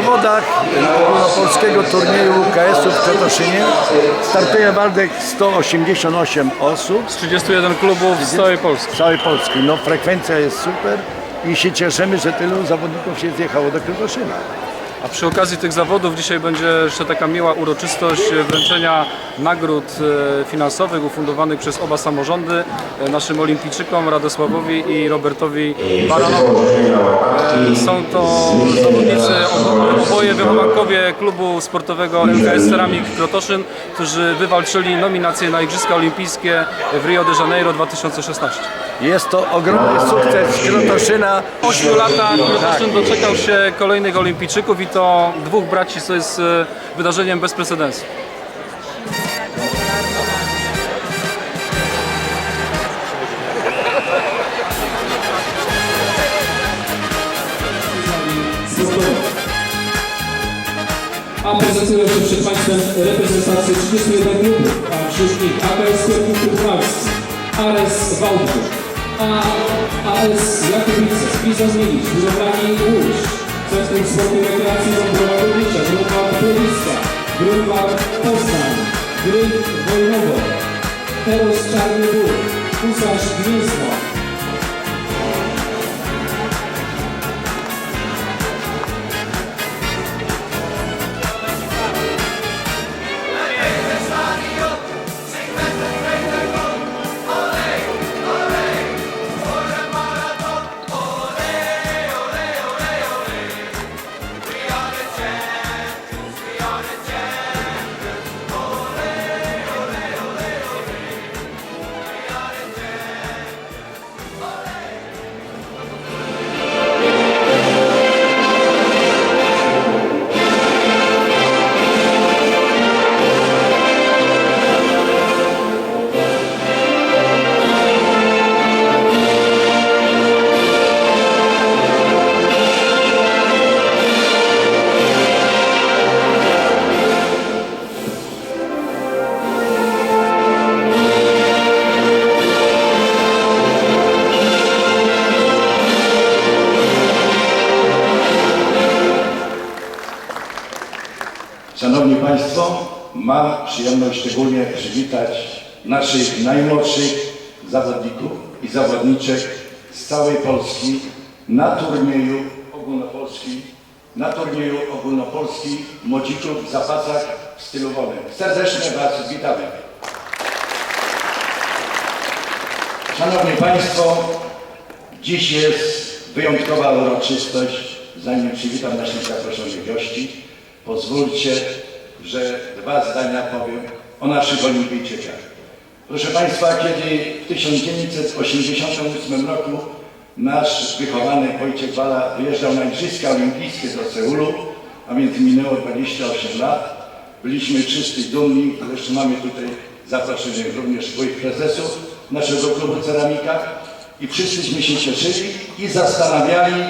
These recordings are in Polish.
W zawodach ogólnopolskiego turnieju UKS-u w Krotoszynie startuje Waldek 188 osób Z 31 klubów z całej Polski. z całej Polski. No frekwencja jest super i się cieszymy, że tylu zawodników się zjechało do Krotoszyna. A przy okazji tych zawodów dzisiaj będzie jeszcze taka miła uroczystość wręczenia nagród e, finansowych ufundowanych przez oba samorządy e, naszym olimpijczykom Radosławowi i Robertowi Baranowi. E, Są to zawodnicy, obo- oboje wychowankowie klubu sportowego MKS Ceramik Krotoszyn, którzy wywalczyli nominację na Igrzyska Olimpijskie w Rio de Janeiro 2016. Jest to ogromny sukces Krotoszyna. W 8 latach Krotoszyn doczekał się kolejnych olimpijczyków i to dwóch braci, co jest e, wydarzeniem bez precedensu. A prezentują się przed Państwem reprezentacje 31 klubów, a wśród nich AKS Kierunków Walski, ARS Wałbrzych, AS Jakubice, Spiza Zmienić, Budowlani Łódź, Centrum Sportu i Rekreacji Wągrowa Górnicza, Grupa Poliska, Grupa Poznań, Gryf Wojnowo, Teros Czarny Bór, Husarz Gniezno, przyjemność szczególnie przywitać naszych najmłodszych zawodników i zawodniczek z całej Polski na turnieju ogólnopolskim, na turnieju ogólnopolskim młodzików w zapasach w stylu wolnym. Serdecznie Was witamy. Szanowni Państwo, dziś jest wyjątkowa uroczystość. Zanim przywitam naszych zaproszonych gości, pozwólcie, że dwa zdania powiem o naszych olimpijczykach. Proszę Państwa, kiedy w 1988 roku nasz wychowany Wojciech Bala wyjeżdżał na Igrzyska Olimpijskie do Seulu, a więc minęło 28 lat, byliśmy wszyscy dumni, zresztą mamy tutaj zaproszonych również swoich prezesów naszego klubu Ceramika i wszyscyśmy się cieszyli i zastanawiali,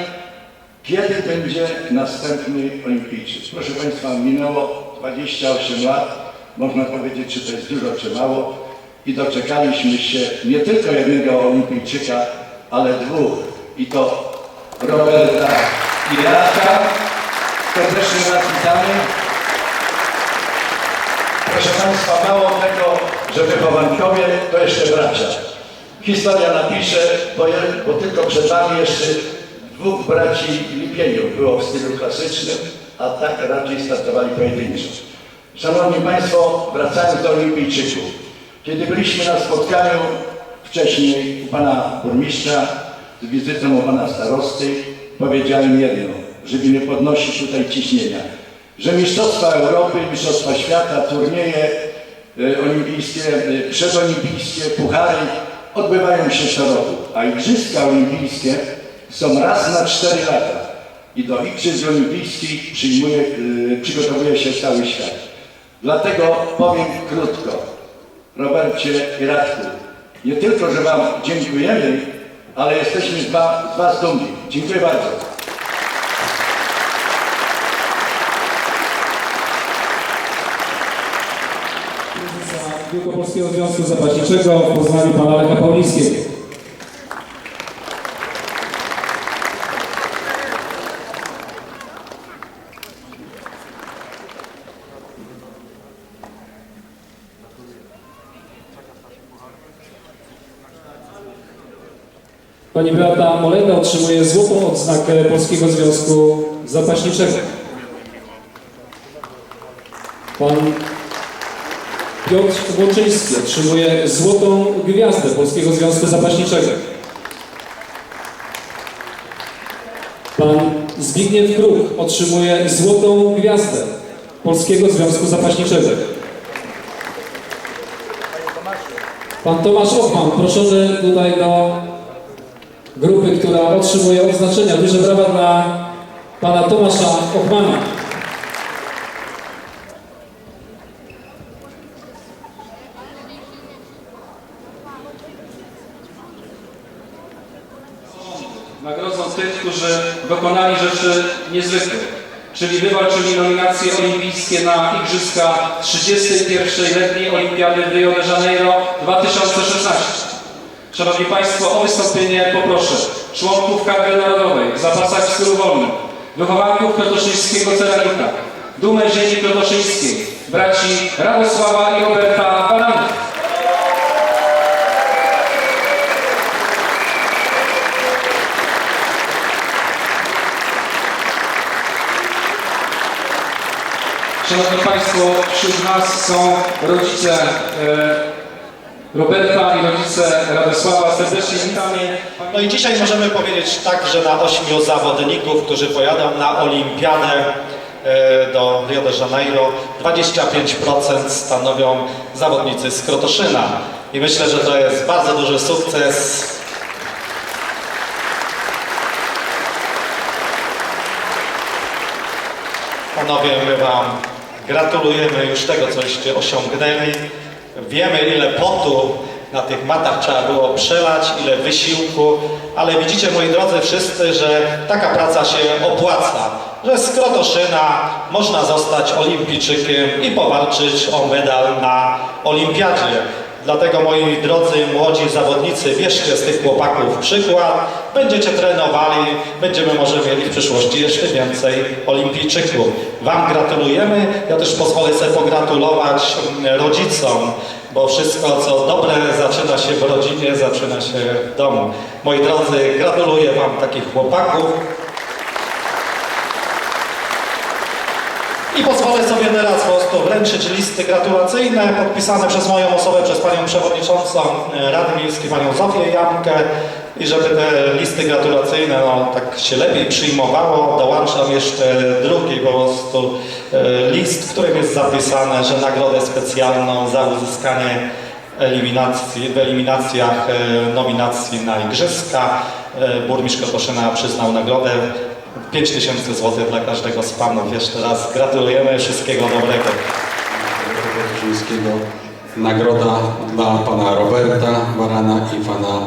kiedy będzie następny olimpijczyk. Proszę Państwa, minęło 28 lat, można powiedzieć, czy to jest dużo, czy mało i doczekaliśmy się nie tylko jednego olimpijczyka, ale dwóch i to Roberta i Radka. Serdecznie Was witamy. Proszę Państwa, mało tego, że wychowankowie, to jeszcze bracia. Historia napisze, bo, bo tylko przed nami jeszcze dwóch braci Lipieniów było w stylu klasycznym, a tak raczej startowali pojedynczo. Szanowni Państwo, wracając do olimpijczyków. Kiedy byliśmy na spotkaniu wcześniej u Pana Burmistrza z wizytą u Pana Starosty, powiedziałem jedno, żeby nie podnosić tutaj ciśnienia, że Mistrzostwa Europy, Mistrzostwa Świata, turnieje e, olimpijskie, e, przedolimpijskie, puchary odbywają się co roku, a Igrzyska Olimpijskie są raz na 4 lata i do Igrzysk Olimpijskich przyjmuje, e, przygotowuje się cały świat. Dlatego powiem krótko, Robercie i Radku, nie tylko, że Wam dziękujemy, ale jesteśmy z Was, z was dumni. Dziękuję bardzo. Wielkopolskiego Związku Zapaśniczego w Poznaniu pana Lecha Paulińskiego. Pani Beata Molenda otrzymuje złotą odznakę Polskiego Związku Zapaśniczego. Pan Piotr Włączyński otrzymuje złotą gwiazdę Polskiego Związku Zapaśniczego. Pan Zbigniew Kruk otrzymuje złotą gwiazdę Polskiego Związku Zapaśniczego. Pan Tomasz Ochman, proszony tutaj do grupy, która otrzymuje odznaczenia. Duże brawa dla pana Tomasza Ochmana. Nagrodzą tych, którzy dokonali rzeczy niezwykłych, czyli wywalczyli nominacje olimpijskie na Igrzyska 31. letniej Olimpiady w Rio de Janeiro 2016. Szanowni Państwo, o wystąpienie poproszę członków kadry narodowej zapasach w stylu wolnym, wychowanków krotoszyńskiego ceramika, dumę ziemi krotoszyńskiej, braci Radosława i Roberta Baranów. Szanowni Państwo, wśród nas są rodzice e, Roberta i rodzice Radosława. Serdecznie witamy. No i dzisiaj możemy powiedzieć tak, że na ośmiu zawodników, którzy pojadą na olimpiadę e, do Rio de Janeiro, 25% stanowią zawodnicy z Krotoszyna. I myślę, że to jest bardzo duży sukces. Panowie, my Wam gratulujemy już tego, coście osiągnęli. Wiemy, ile potu na tych matach trzeba było przelać, ile wysiłku, ale widzicie, moi drodzy, wszyscy, że taka praca się opłaca, że z Krotoszyna można zostać olimpijczykiem i powalczyć o medal na olimpiadzie. Dlatego, moi drodzy, młodzi zawodnicy, bierzcie z tych chłopaków przykład, będziecie trenowali, będziemy może mieli w przyszłości jeszcze więcej olimpijczyków. Wam gratulujemy, ja też pozwolę sobie pogratulować rodzicom, bo wszystko, co dobre, zaczyna się w rodzinie, zaczyna się w domu. Moi drodzy, gratuluję Wam takich chłopaków. I pozwolę sobie teraz po prostu wręczyć listy gratulacyjne podpisane przez moją osobę, przez Panią Przewodniczącą e, Rady Miejskiej, Panią Zofię Jankę. I żeby te listy gratulacyjne no, tak się lepiej przyjmowało, dołączam jeszcze drugi po prostu e, list, w którym jest zapisane, że nagrodę specjalną za uzyskanie eliminacji, w eliminacjach e, nominacji na Igrzyska burmistrz Krotoszyna przyznał nagrodę 5000 zł dla każdego z panów. Jeszcze raz gratulujemy, wszystkiego dobrego. Nagroda dla pana Roberta Barana i pana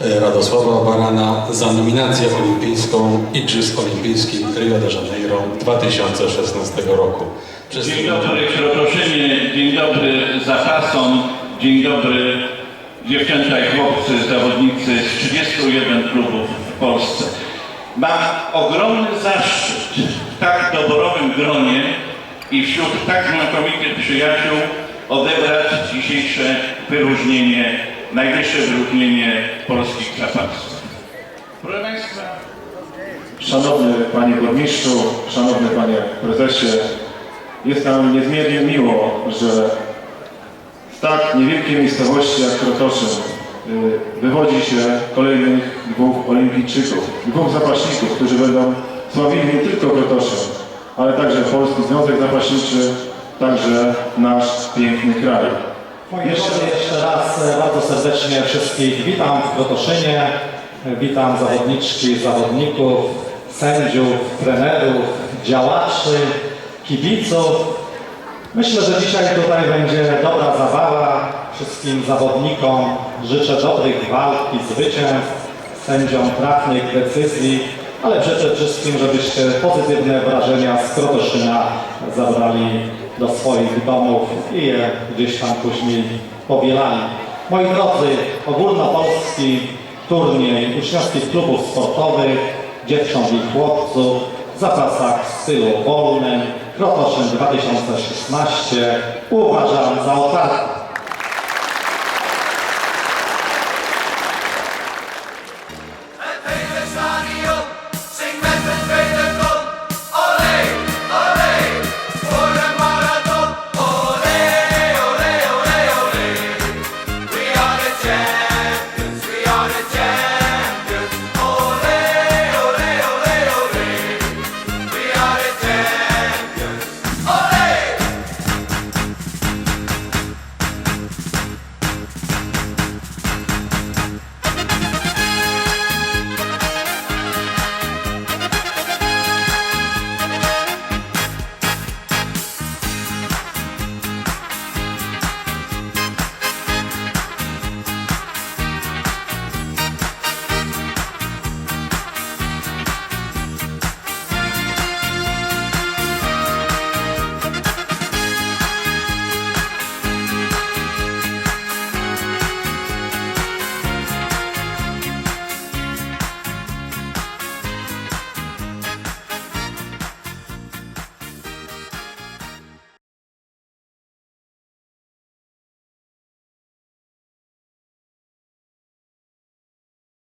e, Radosława Barana za nominację olimpijską Igrzysk Olimpijskich Rio de Janeiro 2016 roku. Przez Dzień dobry Krotoszynie, dzień dobry Zachason, dzień dobry dziewczęta i chłopcy, zawodnicy z 31 klubów w Polsce. Mam ogromny zaszczyt w tak doborowym gronie i wśród tak znakomitych przyjaciół odebrać dzisiejsze wyróżnienie, najwyższe wyróżnienie polskich zapasów. Proszę Państwa, Szanowny Panie Burmistrzu, Szanowny Panie Prezesie, jest nam niezmiernie miło, że z tak niewielkiej miejscowości jak Krotoszyn wywodzi się kolejnych dwóch olimpijczyków, dwóch zapaśników, którzy będą sławili nie tylko Krotoszyn, ale także Polski Związek Zapaśniczy, także nasz piękny kraj. Jeszcze, jeszcze raz bardzo serdecznie wszystkich witam w Krotoszynie. Witam zawodniczki, zawodników, sędziów, trenerów, działaczy, kibiców. Myślę, że dzisiaj tutaj będzie dobra zabawa. Wszystkim zawodnikom życzę dobrych walk i zwycięstw, sędziom trafnych decyzji, ale przede wszystkim, żebyście pozytywne wrażenia z Krotoszyna zabrali do swoich domów i je gdzieś tam później powielali. Moi drodzy, ogólnopolski turniej uczniowskich klubów sportowych, dziewcząt i chłopców zapasach w stylu wolnym Krotoszyn 2016 uważam za otwarty.